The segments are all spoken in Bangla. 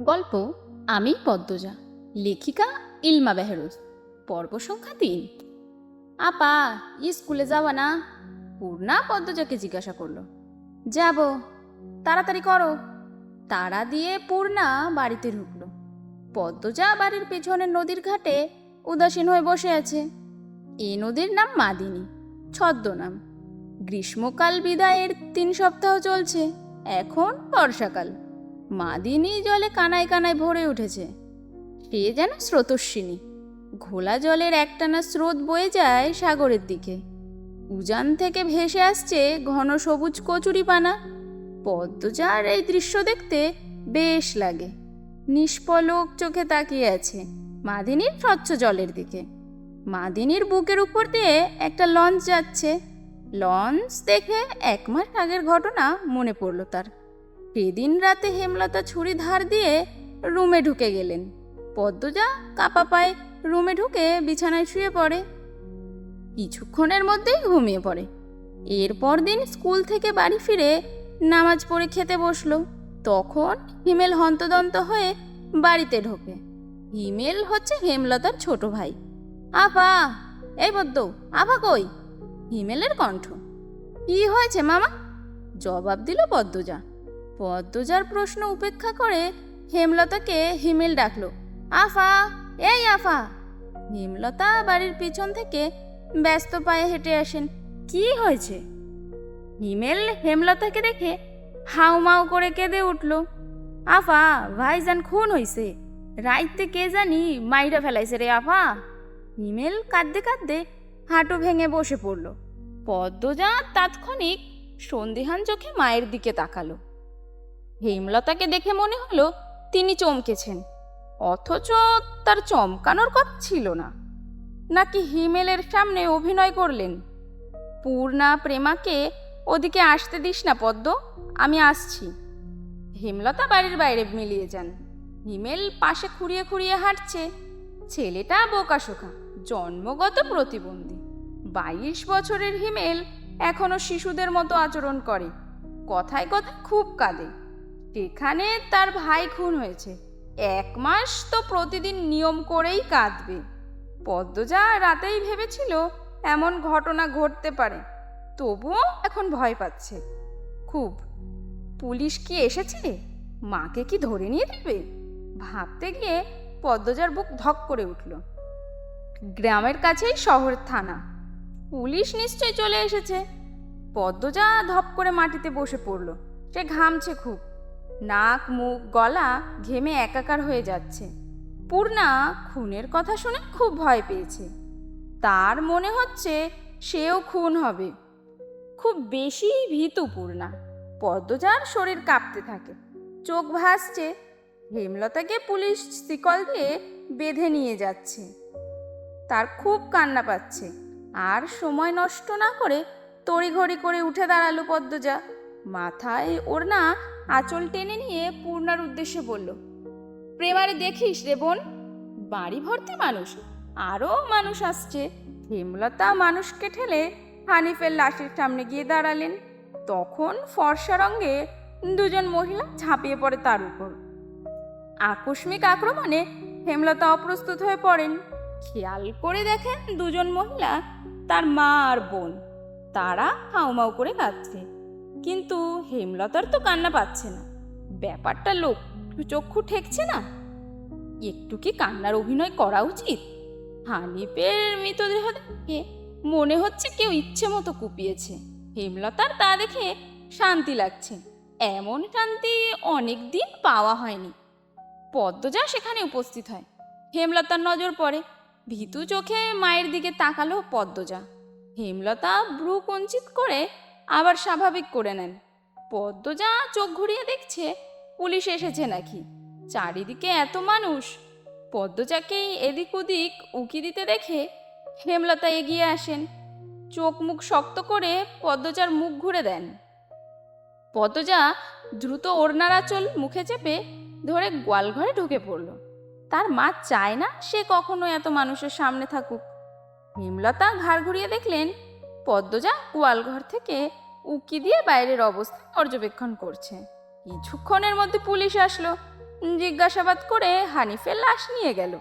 গল্প আমি পদ্মজা, লেখিকা ইলমা বেহরোজ, পর্ব সংখ্যা তিন। আপা, স্কুলে যাওয়া না? পূর্ণা পদ্মজাকে জিজ্ঞাসা করল। যাব, তাড়াতাড়ি করো। তাড়া দিয়ে পূর্ণা বাড়িতে ঢুকলো। পদ্মজা বাড়ির পেছনের নদীর ঘাটে উদাসীন হয়ে বসে আছে। এই নদীর নাম মাদিনী, ছদ্মনাম। গ্রীষ্মকাল বিদায়ের তিন সপ্তাহ চলছে, এখন বর্ষাকাল। মাদিনী জলে কানায় কানায় ভরে উঠেছে। সে যেন স্রোতস্বিনী। ঘোলা জলের একটানা স্রোত বয়ে যায় সাগরের দিকে। উজান থেকে ভেসে আসছে ঘন সবুজ কচুরিপানা। পদ্মজার এই দৃশ্য দেখতে বেশ লাগে। নিষ্পলক চোখে তাকিয়ে আছে মাদিনীর স্বচ্ছ জলের দিকে। মাদিনীর বুকের উপর দিয়ে একটা লঞ্চ যাচ্ছে। লঞ্চ দেখে এক মাস আগের ঘটনা মনে পড়ল তার। সেদিন রাতে হেমলতা ছুরি ধার দিয়ে রুমে ঢুকে গেলেন। পদ্মজা কাপা পায়ে রুমে ঢুকে বিছানায় শুয়ে পড়ে। কিছুক্ষণের মধ্যেই ঘুমিয়ে পড়ে। এরপর দিন স্কুল থেকে বাড়ি ফিরে নামাজ পড়ে খেতে বসল। তখন হিমেল হন্তদন্ত হয়ে বাড়িতে ঢোকে। হিমেল হচ্ছে হেমলতার ছোট ভাই। আপা এই পদ্ম, আফা কই? হিমেলের কণ্ঠ। কি হয়েছে মামা? জবাব দিল পদ্মজা। পদ্মজার প্রশ্ন উপেক্ষা করে হেমলতাকে হিমেল ডাকলো, আফা, এই আফা! হেমলতা বাড়ির পিছন থেকে ব্যস্ত পায়ে হেঁটে আসেন, কি হয়েছে? হিমেল হেমলতাকে দেখে হাউমাউ করে কেঁদে উঠল, আফা, ভাইজান খুন হইছে। রাইতে কে জানি মাইরা ফেলাইছে রে আফা! হিমেল কাঁদতে কাঁদতে হাঁটু ভেঙে বসে পড়ল। পদ্মজা তাৎক্ষণিক সন্দেহান চোখে মায়ের দিকে তাকালো। হেমলতাকে দেখে মনে হলো তিনি চমকেছেন। অথচ তার চমকানোর কথা ছিল না। নাকি হিমেলের সামনে অভিনয় করলেন? পূর্ণা, প্রেমাকে ওদিকে আসতে দিস না পদ্ম, আমি আসছি। হেমলতা বাড়ির বাইরে মিলিয়ে যান। হিমেল পাশে খুঁড়িয়ে খুঁড়িয়ে হাঁটছে। ছেলেটা বোকাশোকা জন্মগত প্রতিবন্ধী। বাইশ বছরের হিমেল এখনও শিশুদের মতো আচরণ করে। কথায় কথায় খুব কাঁদে। সেখানে তার ভাই খুন হয়েছে। এক মাস তো প্রতিদিন নিয়ম করেই কাঁদবে। পদ্মজা রাতেই ভেবেছিল এমন ঘটনা ঘটতে পারে। তবুও এখন ভয় পাচ্ছে। খুব। পুলিশ কি এসেছে? মাকে কি ধরে নিয়ে দেবে ভাবতে গিয়ে পদ্মজার বুক ধক করে উঠল। গ্রামের কাছেই শহর থানা। পুলিশ নিশ্চয় চলে এসেছে। পদ্মজা ধপ করে মাটিতে বসে পড়ল। সে ঘামছে খুব। নাক, মুখ, গলা ঘেমে একাকার হয়ে যাচ্ছে। পূর্ণা খুনের কথা শুনে খুব ভয় পেয়েছে। তার মনে হচ্ছে সেও খুন হবে। খুব বেশি ভীতু পূর্ণা। পদ্মজার শরীর কাঁপতে থাকে। চোখ ভাসছে। হেমলতাকে পুলিশ শিকল দিয়ে বেঁধে নিয়ে যাচ্ছে। তার খুব কান্না পাচ্ছে। আর সময় নষ্ট না করে তড়িঘড়ি করে উঠে দাঁড়াল পদ্মজা। মাথায় ওর না আঁচল টেনে নিয়ে পূর্ণার উদ্দেশ্যে বলল, প্রেমারে দেখিস রে বোন, বাড়ি ভর্তি মানুষ আরও মানুষ আসছে। হেমলতা মানুষকে ঠেলে হানিফের লাশের সামনে গিয়ে দাঁড়ালেন। তখন ফর্সা রঙে দুজন মহিলা ঝাঁপিয়ে পড়ে তার উপর। আকস্মিক আক্রমণে হেমলতা অপ্রস্তুত হয়ে পড়েন। খেয়াল করে দেখেন দুজন মহিলা তার মা আর বোন, তারা হাউমাউ করে কাঁদছে। কিন্তু হেমলতার তো কান্না পাচ্ছে না। ব্যাপারটা লোক চক্ষু ঠেকছে না? একটু কি কান্নার অভিনয় করা উচিত? হানিফের মৃতদেহ দেখে মনে হচ্ছে কেউ ইচ্ছে মতো কুপিয়েছে। হেমলতার তা দেখে শান্তি লাগছে। এমন শান্তি অনেক দিন পাওয়া হয়নি। পদ্মজা সেখানে উপস্থিত হয়। হেমলতার নজর পড়ে। ভীতু চোখে মায়ের দিকে তাকালো পদ্মজা। হেমলতা ভ্রু কঞ্চিত করে আবার স্বাভাবিক করে নেন। পদ্মজা চোখ ঘুরিয়ে দেখছে, পুলিশ এসেছে নাকি? চারিদিকে এত মানুষ। পদ্মজাকে এদিক ওদিক উকি দিতে দেখে হেমলতা এগিয়ে আসেন। চোখ মুখ শক্ত করে পদ্মজার মুখ ঘুরে দেন। পদ্মজা দ্রুত ওড়নার আঁচল মুখে চেপে ধরে গোয়ালঘরে ঢুকে পড়ল। তার মা চায় না সে কখনো এত মানুষের সামনে থাকুক। হেমলতা ঘাড় ঘুরিয়ে দেখলেন পদ্মজা গোয়ালঘর থেকে উকি দিয়ে বাইরের অবস্থা পর্যবেক্ষণ করছে। কিছুক্ষণের মধ্যে পুলিশ আসলো। জিজ্ঞাসাবাদ করে হানিফের লাশ নিয়ে গেল।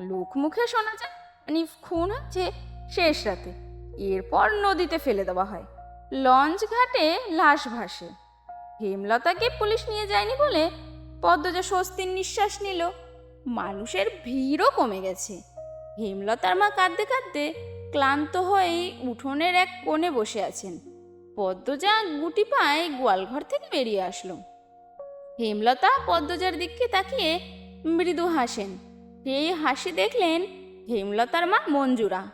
লোক মুখে শোনা যায়, হানিফ খুন হচ্ছে শেষ রাতে। এরপর নদীতে ফেলে দেওয়া হয়। লঞ্চ ঘাটে লাশ ভাসে। হেমলতাকে পুলিশ নিয়ে যায়নি বলে পদ্মজা স্বস্তির নিঃশ্বাস নিল। মানুষের ভিড়ও কমে গেছে। হেমলতার মা কাঁদতে কাঁদতে ক্লান্ত হয়ে উঠোনের এক কোণে বসে আছেন। পদ্মজা গুটি পায়ে গোয়ালঘর থেকে বেরিয়ে আসলো। হেমলতা পদ্মজার দিকে তাকিয়ে মৃদু হাসেন। এই হাসি দেখলেন হেমলতার মা মঞ্জুরা।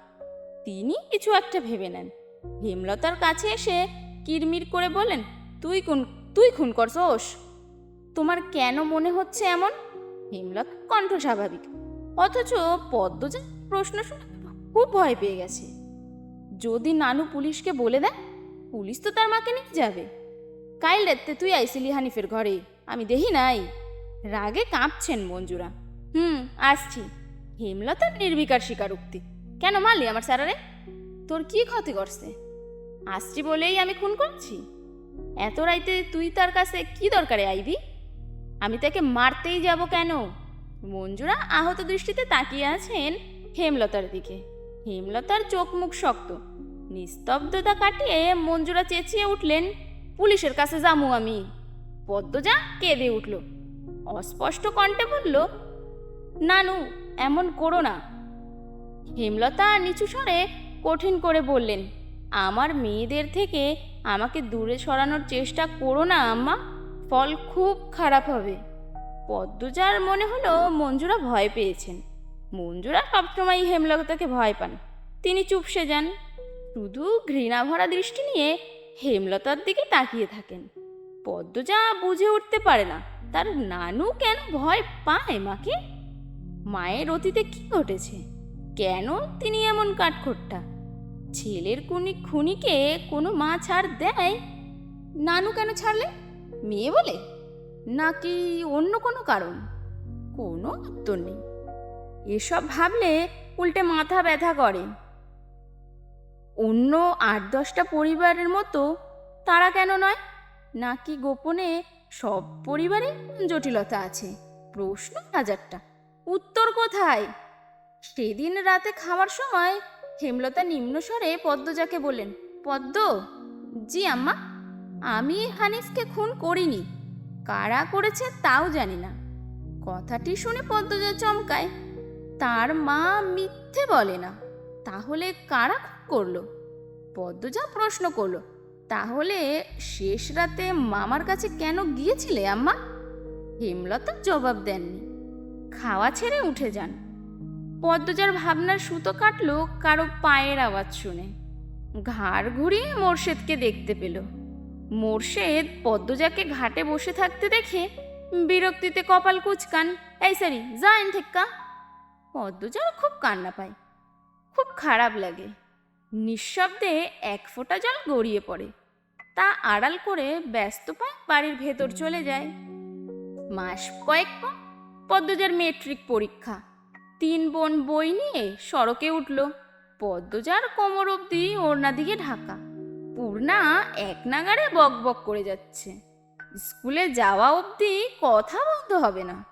তিনি কিছু একটা ভেবে নেন। হেমলতার কাছে এসে কিরমির করে বলেন, তুই কোন, তুই খুন করছোস? তোমার কেন মনে হচ্ছে এমন? হেমলতা কণ্ঠ স্বাভাবিক। অথচ পদ্মজা প্রশ্ন শুনে খুব ভয় পেয়ে গেছে। যদি নানু পুলিশকে বলে দেয়, পুলিশ তো তার মাকে নিয়ে যাবে। কাইল রাত্রে তুই আইসিলি হানিফের ঘরে, আমি দেখি নাই। রাগে কাঁপছেন মঞ্জুরা। হুম, আসছি। হেমলতার নির্বিকার স্বীকারোক্তি। কেন মারলি আমার স্যারারে? তোর কি ক্ষতি করছে? আসছি বলেই আমি খুন করছি। এত রাইতে তুই তার কাছে কি দরকারে আইবি? আমি তাকে মারতেই যাব কেন? মঞ্জুরা আহত দৃষ্টিতে তাকিয়ে আছেন হেমলতার দিকে। হেমলতার চোখ মুখ শক্ত। নিস্তব্ধতা কাটিয়ে মঞ্জুরা চেঁচিয়ে উঠলেন, পুলিশের কাছে যামু আমি। পদ্মজা কেঁদে উঠল। অস্পষ্ট কণ্ঠে বলল, নানু, এমন করো না। হেমলতা নিচু স্বরে কঠিন করে বললেন, আমার মেয়েদের থেকে আমাকে দূরে সরানোর চেষ্টা করো না, আম্মা। ফল খুব খারাপ হবে। পদ্মজার মনে হলো মঞ্জুরা ভয় পেয়েছেন। মঞ্জুরা সবসময় হেমলতাকে ভয় পান। তিনি চুপসে যান শুধু ঘৃণা ভরা দৃষ্টি নিয়ে হেমলতার দিকে তাকিয়ে থাকেন। পদ্মজা বুঝে উঠতে পারে না, তার নানু কেন ভয় পায় মাকে? মায়ের অতীতে কি ঘটেছে? কেন তিনি এমন কাঠখোট্টা? ছেলের কুনি খুনিকে কোনো মা ছাড় দেয়? নানু কেন ছাড়লে? মেয়ে বলে? নাকি অন্য কোনো কারণ? কোনো উত্তর নেই। এসব ভাবলে উল্টে মাথা ব্যথা করে। অন্য আট দশটা পরিবারের মতো তারা কেন নয়? নাকি গোপনে সব পরিবারে জটিলতা আছে? প্রশ্ন হাজারটা। উত্তর কোথায়? সেদিন রাতে খাওয়ার সময় হেমলতা নিম্নস্বরে পদ্মজাকে বললেন, পদ্ম, জি আম্মা, আমি হানিফকে খুন করিনি। কারা করেছে তাও জানি না। কথাটি শুনে পদ্মজা চমকায়। তার মা মিথ্যে বলে না। তাহলে কারা করল? পদ্মজা প্রশ্ন করল, তাহলে শেষ রাতে মামার কাছে কেন গিয়েছিলে আম্মা? হেমলতা জবাব দেননি। খাওয়া ছেড়ে উঠে যান। পদ্মজার ভাবনার সুতো কাটল কারও পায়ের আওয়াজ শুনে। ঘাড় ঘুরিয়ে মোর্শেদকে দেখতে পেল। মোর্শেদ পদ্মজাকে ঘাটে বসে থাকতে দেখে বিরক্তিতে কপাল কুচকান, এই সারি, যা থেক্কা পদ্মজার খুব কান্না পায়। খুব খারাপ লাগে। নিঃশব্দে এক ফোঁটা জল গড়িয়ে পড়ে। তা আড়াল করে ব্যস্ত পায় বাড়ির ভেতর চলে যায়। মাস কয়েক পদ্মজার মেট্রিক পরীক্ষা। তিন বোন বই নিয়ে সড়কে উঠল। পদ্মজার কোমর অবধি ওড়না দিকে ঢাকা। পূর্ণা এক নাগারে বক বক করে যাচ্ছে। স্কুলে যাওয়া অবধি কথা বলতে হবে না।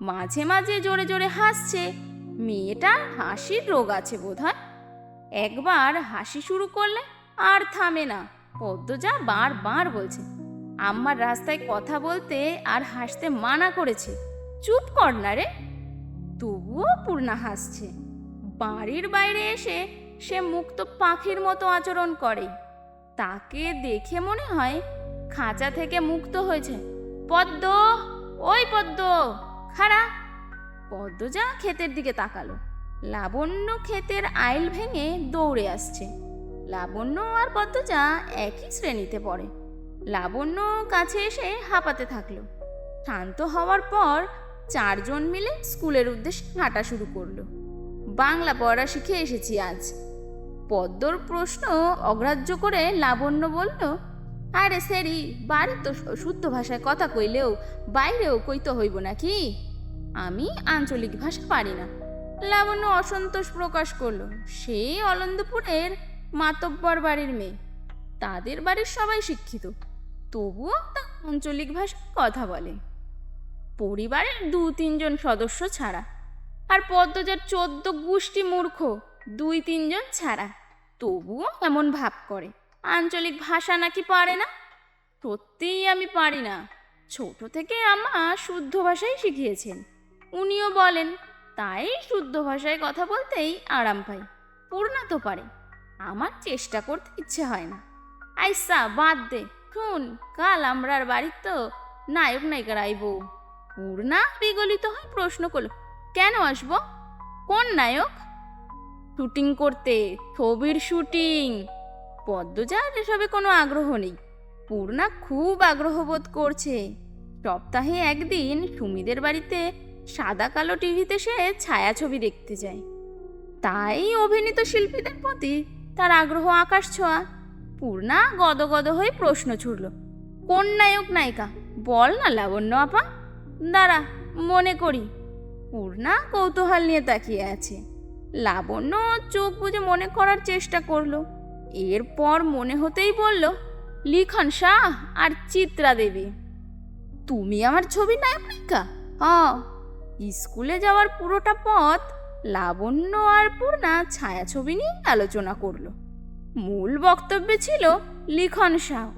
মাঝে মাঝে জোরে জোরে হাসছে। মেয়েটার হাসির রোগ আছে বোধহয়। একবার হাসি শুরু করলে আর থামে না। পদ্মজা বারবার বলছে, আম্মার রাস্তায় কথা বলতে আর হাসতে মানা করেছে। চুপ কর না রে। তবুও পূর্ণা হাসছে। বাড়ির বাইরে এসে সে মুক্ত পাখির মতো আচরণ করে। তাকে দেখে মনে হয় খাঁচা থেকে মুক্ত হয়েছে। পদ্ম, ওই পদ্ম, খাড়া। পদ্মজা ক্ষেতের দিকে তাকালো। লাবণ্য ক্ষেতের আইল ভেঙে দৌড়ে আসছে। লাবণ্য আর পদ্মজা একই শ্রেণীতে পড়ে। লাবণ্য কাছে এসে হাঁপাতে থাকল। শান্ত হওয়ার পর চারজন মিলে স্কুলের উদ্দেশ্যে হাঁটা শুরু করল। বাংলা পড়া শিখে এসেছি আজ। পদ্মর প্রশ্ন অগ্রাহ্য করে লাবণ্য বলল, আরে সেরি বাড়ি তো শুদ্ধ ভাষায় কথা কইলেও বাইরেও কইতে হইব নাকি? আমি আঞ্চলিক ভাষা পারি না। লাবণ্য অসন্তোষ প্রকাশ করল। সেই অলন্দপুরের মাতব্বর বাড়ির মেয়ে। তাদের বাড়ির সবাই শিক্ষিত। তবুও তা আঞ্চলিক ভাষায় কথা বলে। পরিবারের দু তিনজন সদস্য ছাড়া। আর পদ্মজার চোদ্দ গোষ্ঠী মূর্খ দুই তিনজন ছাড়া। তবুও এমন ভাব করে। আঞ্চলিক ভাষা নাকি পারে না? সত্যিই আমি পারি না। ছোট থেকে আমা শুদ্ধ ভাষাই শিখিয়েছেন। উনিও বলেন, তাই শুদ্ধ ভাষায় কথা বলতেই আরাম পাই। পূর্ণা তো পারে। আমার চেষ্টা করতে ইচ্ছে হয় না। আইসা, বাদ দে। শুন কাল আমরার বাড়ির তো নায়ক নায়িকার আইব পূর্ণা বিগলিত হয় প্রশ্ন করল, কেন আসব? কোন নায়ক? শুটিং করতে, ছবির শুটিং। পদ্মজার এসবে কোনো আগ্রহ নেই। পূর্ণা খুব আগ্রহ বোধ করছে। সপ্তাহে একদিন সুমিদের বাড়িতে সাদা কালো টিভিতে সে ছায়াছবি দেখতে যায়। তাই অভিনীত শিল্পীদের প্রতি তার আগ্রহ আকাশ ছোঁয়া। পূর্ণা গদগদ হয়ে প্রশ্ন ছুড়ল, কোন নায়ক নায়িকা? বল না লাবণ্য আপা। দাঁড়া, মনে করি। পূর্ণা কৌতূহল নিয়ে তাকিয়ে আছে। লাবণ্য চোখ বুঝে মনে করার চেষ্টা করল। এরপর মনে হতেই বলল, লিখন শাহ আর চিত্রা দেবী। তুমি আমার ছবি নায়ক নায়িকা? হ্যাঁ স্কুলে যাওয়ার পুরোটা পথ লাবণ্য আর পূর্ণা ছায়াছবি নিয়ে আলোচনা করল। মূল বক্তব্যে ছিল লিখন শাহ